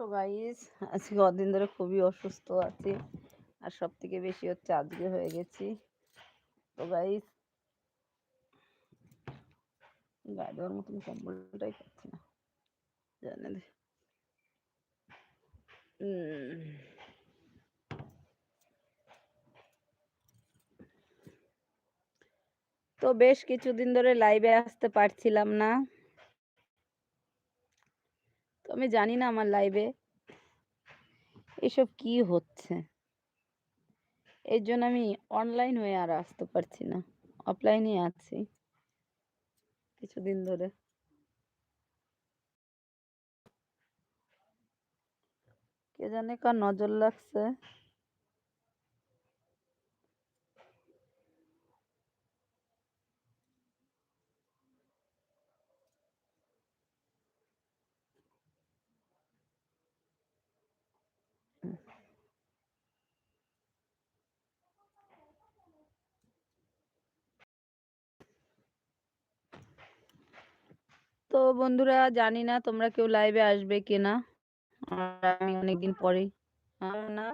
So guys আজকে কদিন ধরে খুবই অসুস্থ আছি। আর সব থেকে বেশি হচ্ছে আজকে হয়ে গেছি। তো গাইস গায়ে দেওয়ার মতন কম্বলটাই পাচ্ছি না। জানে দে তো বেশ কিছুদিন ধরে লাইভে আসতে পারছিলাম না। তো আমি জানি না আমার লাইভে এসব কি হচ্ছে। এর জন্য আমি অনলাইন হয়ে আর আসতে পারছি না। অফলাইনে আছি কিছুদিন ধরে। কে জানে কার নজর লাগছে। তো বন্ধুরা জানি না তোমরা কেউ লাইভে আসবে কিনা। আমি অনেকদিন পরেই। না